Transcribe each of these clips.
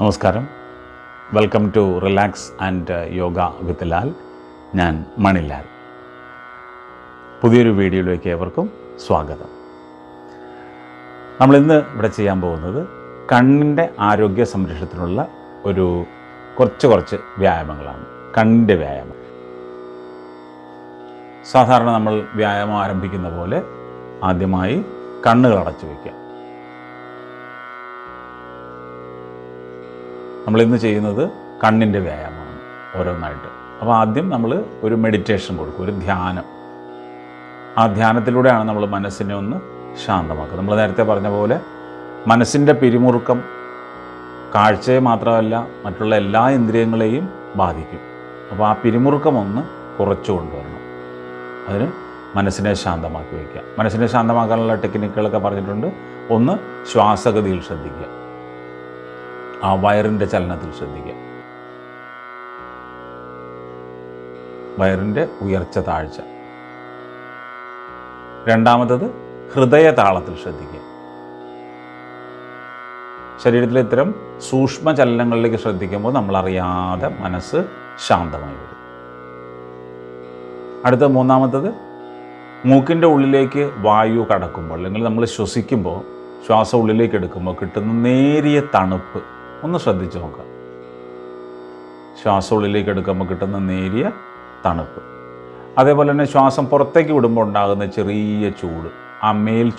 നമസ്കാരം. Welcome to relax and yoga with Lal ഞാൻ മണിലാൽ പുതിയൊരു വീഡിയോയിലേക്ക് ഏവർക്കും സ്വാഗതം. നമ്മളിന്ന് ഇവിടെ ചെയ്യാൻ പോകുന്നത് കണ്ണിന്റെ ആരോഗ്യ സംരക്ഷണത്തിനുള്ള ഒരു കുറച്ച് കുറച്ച് വ്യായാമങ്ങളാണ്. കണ്ണിന്റെ വ്യായാമം. സാധാരണ നമ്മൾ വ്യായാമം ആരംഭിക്കുന്ന പോലെ ആദ്യമായി കണ്ണുകൾ അടച്ചു വയ്ക്കുക നമ്മൾ ഇന്ന് ചെയ്യുന്നത് കണ്ണിന്റെ വ്യായാമമാണ് ഓരോന്നായിട്ട്. അപ്പോൾ ആദ്യം നമ്മൾ ഒരു മെഡിറ്റേഷൻ കൊടുക്കും ഒരു ധ്യാനം. ആ ധ്യാനത്തിലൂടെയാണ് നമ്മൾ മനസ്സിനെ ഒന്ന് ശാന്തമാക്കുക. നമ്മൾ നേരത്തെ പറഞ്ഞ പോലെ മനസ്സിന്റെ പിരിമുറുക്കം കാഴ്ചയെ മാത്രമല്ല മറ്റുള്ള എല്ലാ ഇന്ദ്രിയങ്ങളെയും ബാധിക്കും. അപ്പോൾ ആ പിരിമുറുക്കം ഒന്ന് കുറച്ചു കൊണ്ടുവരണം. അതിന് മനസ്സിനെ ശാന്തമാക്കി വയ്ക്കുക. മനസ്സിനെ ശാന്തമാക്കാനുള്ള ടെക്നിക്കുകളൊക്കെ പറഞ്ഞിട്ടുണ്ട്. ഒന്ന് ശ്വാസഗതിയിൽ ശ്രദ്ധിക്കുക. ആ വയറിന്റെ ചലനത്തിൽ ശ്രദ്ധിക്കുക. വയറിന്റെ ഉയർച്ച താഴ്ച. രണ്ടാമത്തത് ഹൃദയ താളത്തിൽ ശ്രദ്ധിക്കുക. ശരീരത്തിലെ ഇത്തരം സൂക്ഷ്മ ചലനങ്ങളിലേക്ക് ശ്രദ്ധിക്കുമ്പോൾ നമ്മൾ അറിയാതെ മനസ്സ് ശാന്തമായി വരും. അടുത്ത മൂന്നാമത്തത് മൂക്കിന്റെ ഉള്ളിലേക്ക് വായു കടക്കുമ്പോൾ അല്ലെങ്കിൽ നമ്മൾ ശ്വസിക്കുമ്പോൾ ശ്വാസം ഉള്ളിലേക്ക് എടുക്കുമ്പോൾ കിട്ടുന്ന നേരിയ തണുപ്പ് ഒന്ന് ശ്രദ്ധിച്ചു നോക്കാം ശ്വാസം ഉള്ളിലേക്ക് എടുക്കുമ്പോൾ കിട്ടുന്ന നേരിയ തണുപ്പ്. അതേപോലെ തന്നെ ശ്വാസം പുറത്തേക്ക് വിടുമ്പോൾ ഉണ്ടാകുന്ന ചെറിയ ചൂട്. ആ മേൽ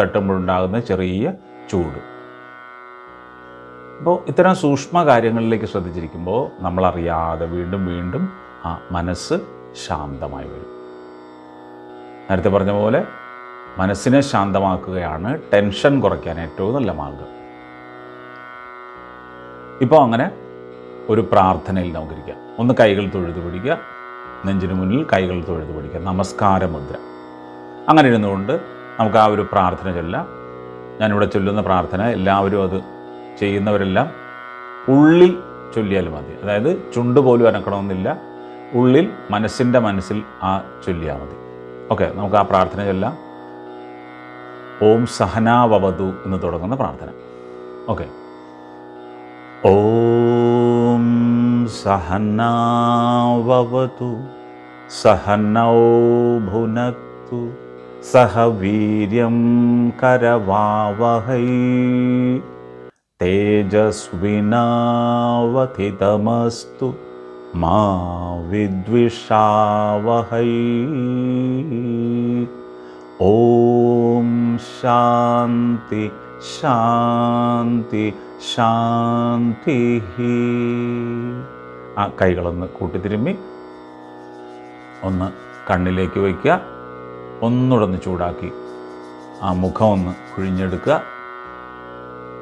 തട്ടുമ്പോൾ ഉണ്ടാകുന്ന ചെറിയ ചൂട്. അപ്പോൾ ഇത്തരം സൂക്ഷ്മ കാര്യങ്ങളിലേക്ക് ശ്രദ്ധിച്ചിരിക്കുമ്പോൾ നമ്മളറിയാതെ വീണ്ടും വീണ്ടും ആ മനസ്സ് ശാന്തമായി വരും. നേരത്തെ പറഞ്ഞ പോലെ മനസ്സിനെ ശാന്തമാക്കുകയാണ് ടെൻഷൻ കുറയ്ക്കാൻ ഏറ്റവും നല്ല മാർഗം. ഇപ്പോൾ അങ്ങനെ ഒരു പ്രാർത്ഥനയിൽ നമുക്കിരിക്കാം ഒന്ന് കൈകൾ തൊഴുതു പിടിക്കുക. നെഞ്ചിന് മുന്നിൽ കൈകൾ തൊഴുതു പിടിക്കുക. നമസ്കാര മുദ്ര അങ്ങനെ ഇരുന്നുകൊണ്ട് നമുക്ക് ആ ഒരു പ്രാർത്ഥന ചൊല്ലാം. ഞാനിവിടെ ചൊല്ലുന്ന പ്രാർത്ഥന എല്ലാവരും അത് ചെയ്യുന്നവരെല്ലാം ഉള്ളിൽ ചൊല്ലിയാൽ മതി. അതായത് ചുണ്ട് പോലും അനക്കണമെന്നില്ല. ഉള്ളിൽ മനസ്സിന്റെ മനസ്സിൽ ആ ചൊല്ലിയാൽ മതി. ഓക്കെ നമുക്ക് ആ പ്രാർത്ഥന ചൊല്ലാം. ഓം സഹനാവവതു എന്ന് തുടങ്ങുന്ന പ്രാർത്ഥന. ഓക്കെ. ॐ सहनावतु सहनौ भुनक्तु सह वीर्यं करवावहै। तेजस्विनावथितमस्तु मा विद्विषावहै। ॐ शान्ति ശാന്തി ശാന്തി ആ കൈകളൊന്ന് കൂട്ടിത്തിരുമ്പി ഒന്ന് കണ്ണിലേക്ക് വയ്ക്കുക. ഒന്നുടന്ന് ഒന്ന് ചൂടാക്കി. ആ മുഖം ഒന്ന് കുഴിഞ്ഞെടുക്കുക.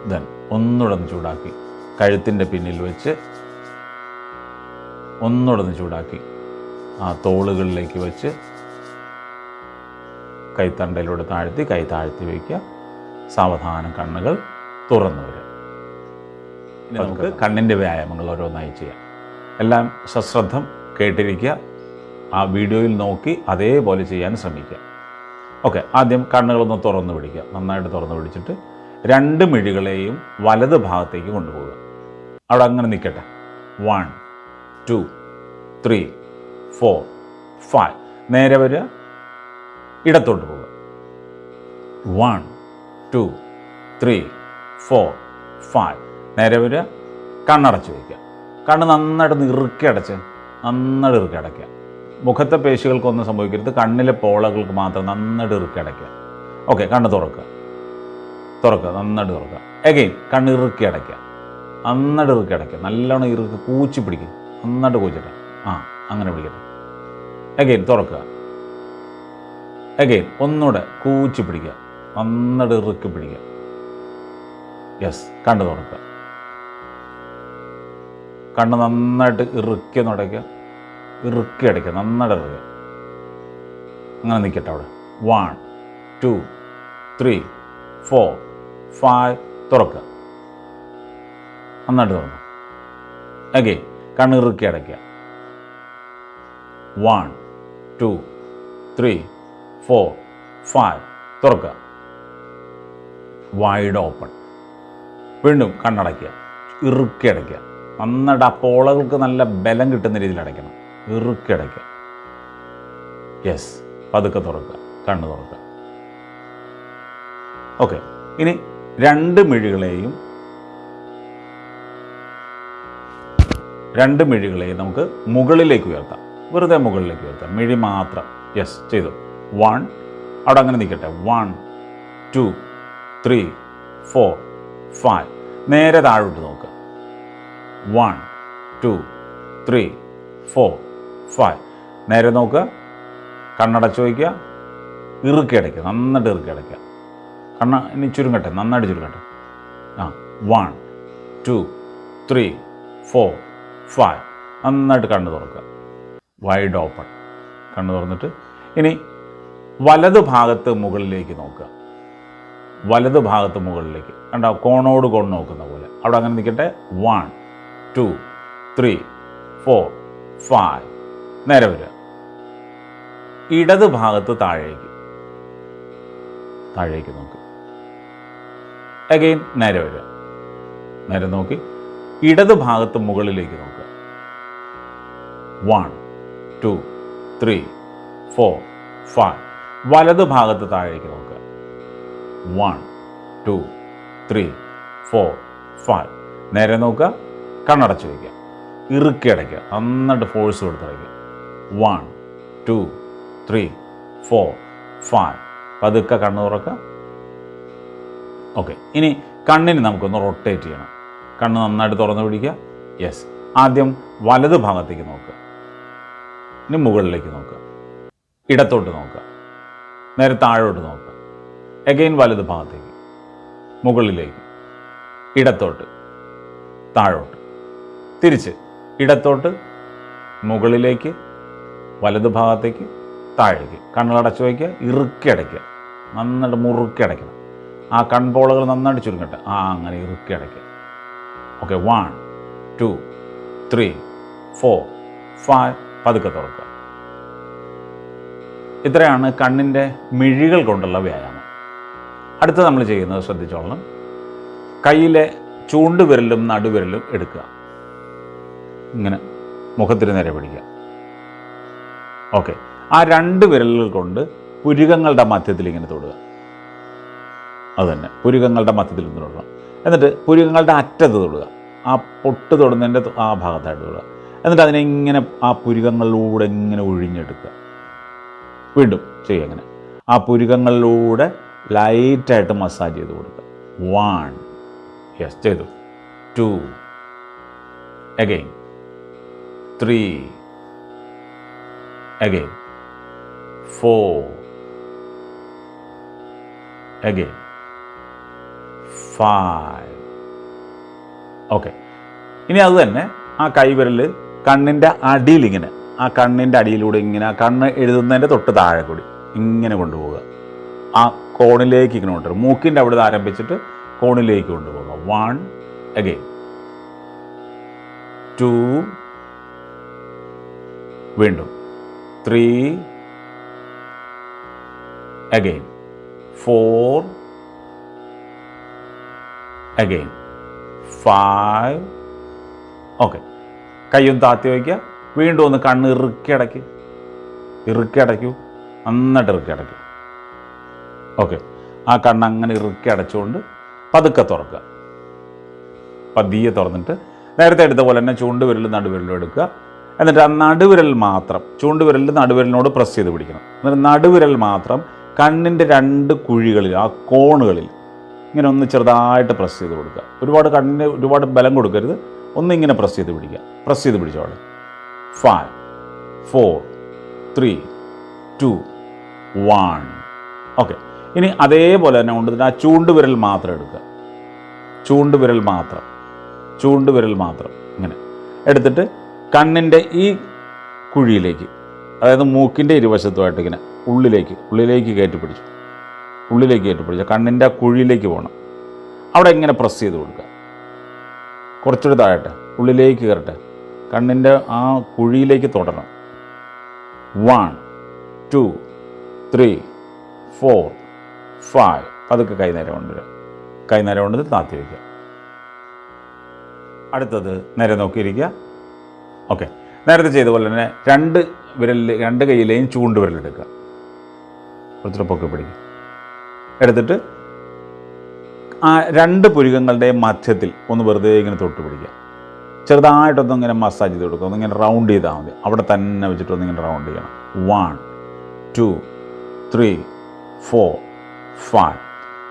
ദൻ ഒന്നുടന്ന് ഒന്ന് ചൂടാക്കി. കഴുത്തിന്റെ പിന്നിൽ വെച്ച് ഒന്നുടന്ന് ഒന്ന് ചൂടാക്കി. ആ തോളുകളിലേക്ക് വെച്ച് കൈത്തണ്ടയിലൂടെ താഴ്ത്തി കൈ താഴ്ത്തി വയ്ക്കുക. സാവധാനം കണ്ണുകൾ തുറന്നു വരും ഇനി നമുക്ക് കണ്ണിന്റെ വ്യായാമങ്ങൾ ഓരോന്നായി ചെയ്യാം. എല്ലാം സശ്രദ്ധം കേട്ടിരിക്കുക. ആ വീഡിയോയിൽ നോക്കി അതേപോലെ ചെയ്യാൻ ശ്രമിക്കുക. ഓക്കെ ആദ്യം കണ്ണുകളൊന്ന് തുറന്നു പിടിക്കുക. നന്നായിട്ട് തുറന്നു പിടിച്ചിട്ട് രണ്ട് മിഴികളെയും വലത് ഭാഗത്തേക്ക് കൊണ്ടുപോകുക അവിടെ അങ്ങനെ നിൽക്കട്ടെ. One two three four five നേരെ വരിക. ഇടത്തോട്ട് പോവുക. One two three four five നേരെ വരിക. കണ്ണടച്ച് വയ്ക്കുക കണ്ണ് നന്നായിട്ട് ഇറുക്കി അടച്ച്. നന്നായിട്ട് ഇറുക്കി അടയ്ക്കുക. മുഖത്തെ പേശികൾക്കൊന്നും സംഭവിക്കരുത്. കണ്ണിലെ പോളകൾക്ക് മാത്രം നന്നായിട്ട് ഇറുക്കി അടയ്ക്കുക. ഓക്കെ കണ്ണ് തുറക്കുക. തുറക്കുക. നന്നായിട്ട് തുറക്കുക. എഗെയിൻ കണ്ണ് ഇറുക്കി അടയ്ക്കുക. നന്നായിട്ട് ഇറുക്കി അടയ്ക്കുക. നല്ലോണം ഇറുക്കി കൂച്ചി പിടിക്കുക. നന്നായിട്ട് കൂച്ചിട്ട് ആ അങ്ങനെ പിടിക്കട്ടെ. എഗെയിൻ തുറക്കുക. എഗെയിൻ ഒന്നുകൂടെ കൂച്ചി പിടിക്കുക. നന്നായിട്ട് ഇറുക്കി പിടിക്കുക. യെസ് കണ്ണ് തുറക്കുക. കണ്ണ് നന്നായിട്ട് ഇറുക്കി ഒന്ന് ഇറുക്കി അടയ്ക്കുക നന്നായിട്ട് ഇറുക്കുക. അങ്ങനെ നിൽക്കട്ടെ അവിടെ. One two three four five തുറക്കുക. നന്നായിട്ട് തുറന്നു. ഓക്കെ കണ്ണ് ഇറുക്കി അടയ്ക്കുക. One two three four five തുറക്കുക. വൈഡ് ഓപ്പൺ വീണ്ടും കണ്ണടയ്ക്കുക. ഇറുക്കി അടയ്ക്കുക. നന്നായിട്ട് ആ പോളകൾക്ക് നല്ല ബലം കിട്ടുന്ന രീതിയിൽ അടയ്ക്കണം. ഇറുക്കി അടയ്ക്കുക. യെസ് പതുക്കെ തുറക്കുക. കണ്ണ് തുറക്കുക. ഓക്കെ ഇനി രണ്ട് മിഴികളെയും രണ്ട് മിഴികളെയും നമുക്ക് മുകളിലേക്ക് ഉയർത്താം. വെറുതെ മുകളിലേക്ക് ഉയർത്താം. മിഴി മാത്രം. യെസ് ചെയ്തു. വൺ അവിടെ അങ്ങനെ നിൽക്കട്ടെ. One two three four five നേരെ താഴോട്ട് നോക്കുക one two three four five നേരെ നോക്കുക കണ്ണടച്ച് വയ്ക്കുക. ഇറുക്കി അടയ്ക്കുക. നന്നായിട്ട് ഇറുക്കി അടയ്ക്കുക. കണ്ണ ഇനി ചുരുങ്ങട്ടെ. നന്നായിട്ട് ചുരുങ്ങട്ടെ. ആ one two three four five നന്നായിട്ട് കണ്ണ് തുറക്കുക. വൈഡ് ഓപ്പൺ കണ്ണ് തുറന്നിട്ട് ഇനി വലത് ഭാഗത്ത് മുകളിലേക്ക് നോക്കുക. വലത് ഭാഗത്ത് മുകളിലേക്ക്. കണ്ടോ? കോണോട് കോൺ നോക്കുന്ന പോലെ. അവിടെ അങ്ങനെ നിൽക്കട്ടെ. One two three four five നേരെ വരിക. ഇടത് ഭാഗത്ത് താഴേക്ക്. താഴേക്ക് നോക്ക്. അഗെയിൻ നേരെ വരിക. നേരെ നോക്കി. ഇടത് ഭാഗത്ത് മുകളിലേക്ക് നോക്കുക. One two three four five വലത് ഭാഗത്ത് താഴേക്ക് നോക്കുക one two three four five. നേരെ നോക്കുക കണ്ണടച്ച് വയ്ക്കുക ഇറുക്കി അടയ്ക്കുക. നന്നായിട്ട് force കൊടുത്തടയ്ക്കുക one two three four five. പതുക്കെ കണ്ണ് തുറക്കുക. ഓക്കെ ഇനി കണ്ണിന് നമുക്കൊന്ന് റൊട്ടേറ്റ് ചെയ്യണം. കണ്ണ് നന്നായിട്ട് തുറന്നു പിടിക്കുക. യെസ് ആദ്യം വലത് ഭാഗത്തേക്ക് നോക്കുക. ഇനി മുകളിലേക്ക് നോക്കുക. ഇടത്തോട്ട് നോക്കുക. നേരെ താഴോട്ട് നോക്കുക. എഗെയിൻ വലത് ഭാഗത്തേക്ക് മുകളിലേക്ക് ഇടത്തോട്ട് താഴോട്ട്. തിരിച്ച് ഇടത്തോട്ട് മുകളിലേക്ക് വലത് ഭാഗത്തേക്ക് താഴേക്ക്. കണ്ണുകളടച്ച് വയ്ക്കുക ഇറുക്കി അടയ്ക്കുക. നന്നായിട്ട് മുറുക്കി അടയ്ക്കണം. ആ കൺപോളകൾ നന്നായിട്ട് ചുരുങ്ങട്ടെ. ആ അങ്ങനെ ഇറുക്കി അടയ്ക്കുക. Okay one two three four five പതുക്കെ തുറക്കുക. ഇത്രയാണ് കണ്ണിന്റെ മിഴികൾ കൊണ്ടുള്ള വ്യായാമം. അടുത്ത് നമ്മൾ ചെയ്യുന്നത് ശ്രദ്ധിച്ചോളണം. കയ്യിലെ ചൂണ്ടുവിരലും നടുവിരലും എടുക്കുക. ഇങ്ങനെ മുഖത്തിന് നേരെ പിടിക്കുക. ഓക്കെ. ആ രണ്ട് വിരലുകൾ കൊണ്ട് പുരുകങ്ങളുടെ മധ്യത്തിൽ ഇങ്ങനെ തൊടുക. അത് തന്നെ. പുരുകങ്ങളുടെ മധ്യത്തിൽ ഇന്ന് തൊടുക എന്നിട്ട് പുരുകങ്ങളുടെ അറ്റത്ത് തൊടുക. ആ പൊട്ട് തൊടുന്നതിന്റെ ആ ഭാഗത്തായിട്ട് തൊടുക. എന്നിട്ട് അതിനെ ഇങ്ങനെ ആ പുരുകങ്ങളിലൂടെ ഇങ്ങനെ ഒഴിഞ്ഞെടുക്കുക. വീണ്ടും ചെയ്യുക അങ്ങനെ. ആ പുരുകങ്ങളിലൂടെ ലൈറ്റായിട്ട് മസാജ് ചെയ്ത് കൊടുക്കുക. വൺ യെസ് ചെയ്തു. Two again three again four again five okay ഇനി അത് തന്നെ ആ കൈവിരൽ കണ്ണിന്റെ അടിയിൽ ഇങ്ങനെ ആ കണ്ണിന്റെ അടിയിലൂടെ ഇങ്ങനെ ആ കണ്ണ് എഴുതുന്നതിന്റെ തൊട്ട് താഴെ കൂടി ഇങ്ങനെ കൊണ്ടുപോവുക. ആ കോണിലേക്ക് ഇങ്ങനെ കൊണ്ടുവരും. മൂക്കിന്റെ അവിടെ നിന്ന് ആരംഭിച്ചിട്ട് കോണിലേക്ക് കൊണ്ടുപോകുക. വൺ അഗെയിൻ ടു വീണ്ടും. Three again four again five okay കയ്യൊന്ന് താത്തി വയ്ക്കുക. വീണ്ടും ഒന്ന് കണ്ണ് ഇറുക്കി അടയ്ക്കും. ഇറുക്കി അടയ്ക്കൂ. നന്നായിട്ട് ഇറുക്കി അടയ്ക്കൂ. ഓക്കെ. ആ കണ്ണ് അങ്ങനെ ഇറുക്കി അടച്ചുകൊണ്ട് പതുക്കെ തുറക്കുക. പതിയെ തുറന്നിട്ട് നേരത്തെ എടുത്ത പോലെ തന്നെ ചൂണ്ടുവിരൽ നടുവിരലും എടുക്കുക. എന്നിട്ട് ആ നടുവിരൽ മാത്രം ചൂണ്ടുവിരലിൽ നടുവിരലിനോട് പ്രസ് ചെയ്ത് പിടിക്കണം. എന്നിട്ട് നടുവിരൽ മാത്രം കണ്ണിന്റെ രണ്ട് കുഴികളിൽ ആ കോണുകളിൽ ഇങ്ങനെ ഒന്ന് ചെറുതായിട്ട് പ്രസ് ചെയ്ത് കൊടുക്കുക. ഒരുപാട് കണ്ണിന് ഒരുപാട് ബലം കൊടുക്കരുത്. ഒന്ന് ഇങ്ങനെ പ്രസ് ചെയ്ത് പിടിക്കുക. പ്രസ് ചെയ്ത് പിടിച്ചോളെ five four three two one okay ഇനി അതേപോലെ തന്നെ കൊണ്ടുവന്നിട്ട് ആ ചൂണ്ടുവിരൽ മാത്രം എടുക്കുക. ചൂണ്ടുവിരൽ മാത്രം. ചൂണ്ടുവിരൽ മാത്രം. ഇങ്ങനെ. എടുത്തിട്ട് കണ്ണിന്റെ ഈ കുഴിയിലേക്ക് അതായത് മൂക്കിന്റെ ഇരുവശത്തുമായിട്ട് ഇങ്ങനെ ഉള്ളിലേക്ക് ഉള്ളിലേക്ക് കയറ്റി പിടിച്ചു ഉള്ളിലേക്ക് കയറ്റി പിടിച്ചു കണ്ണിന്റെ ആ കുഴിയിലേക്ക് പോകണം. അവിടെ ഇങ്ങനെ പ്രസ് ചെയ്ത് കൊടുക്കുക. കുറച്ചുകൂടി താഴട്ടെ ഉള്ളിലേക്ക് കയറട്ടെ. കണ്ണിന്റെ ആ കുഴിയിലേക്ക് തുടരണം. One two three four five പതുക്കെ കൈനേരം കൊണ്ടുവരിക കൈനേരം കൊണ്ടുവന്ന് താത്തി വയ്ക്കുക. അടുത്തത് നേരെ നോക്കിയിരിക്കുക. ഓക്കെ. നേരത്തെ ചെയ്ത പോലെ തന്നെ രണ്ട് വിരലിൽ രണ്ട് കൈയിലെയും ചൂണ്ട് വിരലെടുക്കുക. കുറച്ചുകൂടെ പൊക്കി പിടിക്കുക. എടുത്തിട്ട് ആ രണ്ട് പുരുകങ്ങളുടെ മധ്യത്തിൽ ഒന്ന് വെറുതെ ഇങ്ങനെ തൊട്ട് പിടിക്കുക. ചെറുതായിട്ടൊന്ന് ഇങ്ങനെ മസാജ് ചെയ്ത് കൊടുക്കുക. ഒന്നിങ്ങനെ റൗണ്ട് ചെയ്താൽ മതി. അവിടെ തന്നെ വെച്ചിട്ട് ഒന്നിങ്ങനെ റൗണ്ട് ചെയ്യണം. One two three four five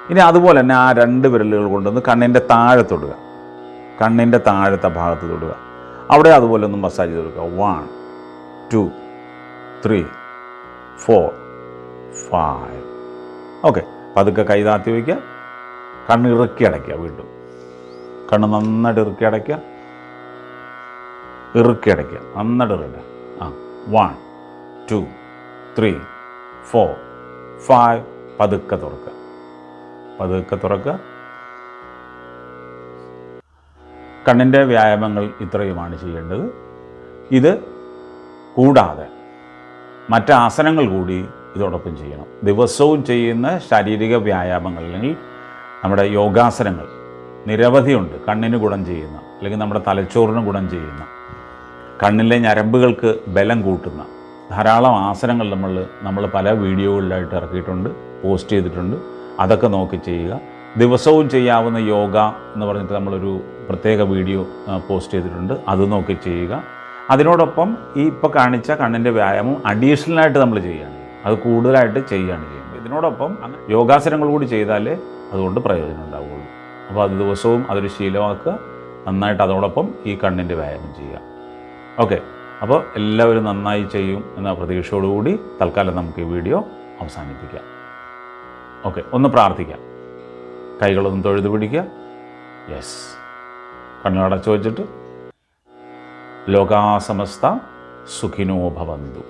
ഇനി അതുപോലെ തന്നെ ആ രണ്ട് വിരലുകൾ കൊണ്ടൊന്ന് കണ്ണിന്റെ താഴെ തൊടുക. കണ്ണിന്റെ താഴത്തെ ഭാഗത്ത് തൊടുക. അവിടെ അതുപോലെ ഒന്ന് മസാജ് ചെയ്ത് കൊടുക്കുക. One two three four five okay പതുക്കെ കൈ താത്തി വയ്ക്കുക. കണ്ണ് ഇറക്കി അടയ്ക്കുക വീണ്ടും. കണ്ണ് നന്നായിട്ട് ഇറക്കി അടയ്ക്കുക. ഇറുക്കി അടയ്ക്കുക. നന്നായിട്ട് ഇറക്കുക. ആ. One two three four five പതുക്കെ തുറക്കുക. പതുക്കെ തുറക്കുക. കണ്ണിന്റെ വ്യായാമങ്ങൾ ഇത്രയുമാണ് ചെയ്യേണ്ടത്. ഇത് കൂടാതെ മറ്റ് ആസനങ്ങൾ കൂടി ഇതോടൊപ്പം ചെയ്യണം. ദിവസവും ചെയ്യുന്ന ശാരീരിക വ്യായാമങ്ങൾ അല്ലെങ്കിൽ നമ്മുടെ യോഗാസനങ്ങൾ നിരവധിയുണ്ട് കണ്ണിന് ഗുണം ചെയ്യുന്ന അല്ലെങ്കിൽ നമ്മുടെ തലച്ചോറിന് ഗുണം ചെയ്യുന്ന കണ്ണിലെ ഞരമ്പുകൾക്ക് ബലം കൂട്ടുന്ന ധാരാളം ആസനങ്ങൾ നമ്മൾ നമ്മൾ പല വീഡിയോകളിലായിട്ട് ഇറക്കിയിട്ടുണ്ട്. പോസ്റ്റ് ചെയ്തിട്ടുണ്ട്. അതൊക്കെ നോക്കി ചെയ്യുക. ദിവസവും ചെയ്യാവുന്ന യോഗ എന്ന് പറഞ്ഞിട്ട് നമ്മളൊരു പ്രത്യേക വീഡിയോ പോസ്റ്റ് ചെയ്തിട്ടുണ്ട്. അത് നോക്കി ചെയ്യുക. അതിനോടൊപ്പം ഈ ഇപ്പോൾ കാണിച്ച കണ്ണിന്റെ വ്യായാമം അഡീഷണലായിട്ട് നമ്മൾ ചെയ്യുകയാണ്. അത് കൂടുതലായിട്ട് ചെയ്യുകയാണ് ചെയ്യുന്നത്. ഇതിനോടൊപ്പം യോഗാസനങ്ങൾ കൂടി ചെയ്താലേ അതുകൊണ്ട് പ്രയോജനം ഉണ്ടാവുകയുള്ളൂ. അപ്പോൾ അത് ദിവസവും അതൊരു ശീലമാക്കുക. നന്നായിട്ട് അതോടൊപ്പം ഈ കണ്ണിന്റെ വ്യായാമം ചെയ്യുക. ഓക്കെ. അപ്പോൾ എല്ലാവരും നന്നായി ചെയ്യും എന്ന പ്രതീക്ഷയോടുകൂടി തൽക്കാലം നമുക്ക് ഈ വീഡിയോ അവസാനിപ്പിക്കാം. ഓക്കെ ഒന്ന് പ്രാർത്ഥിക്കാം. കൈകളൊന്ന് തൊഴുത് പിടിക്കുക. യെസ് കണ്ണടച്ചു വച്ചിട്ട് ലോകാസമസ്ത സുഖിനോ ഭവന്തു.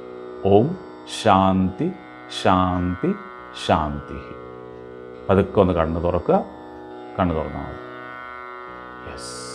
ഓം ശാന്തി ശാന്തി ശാന്തി. പതുക്കെ ഒന്ന് കണ്ണ് തുറക്കുക. കണ്ണ് തുറന്നാൽ മതി. യെസ്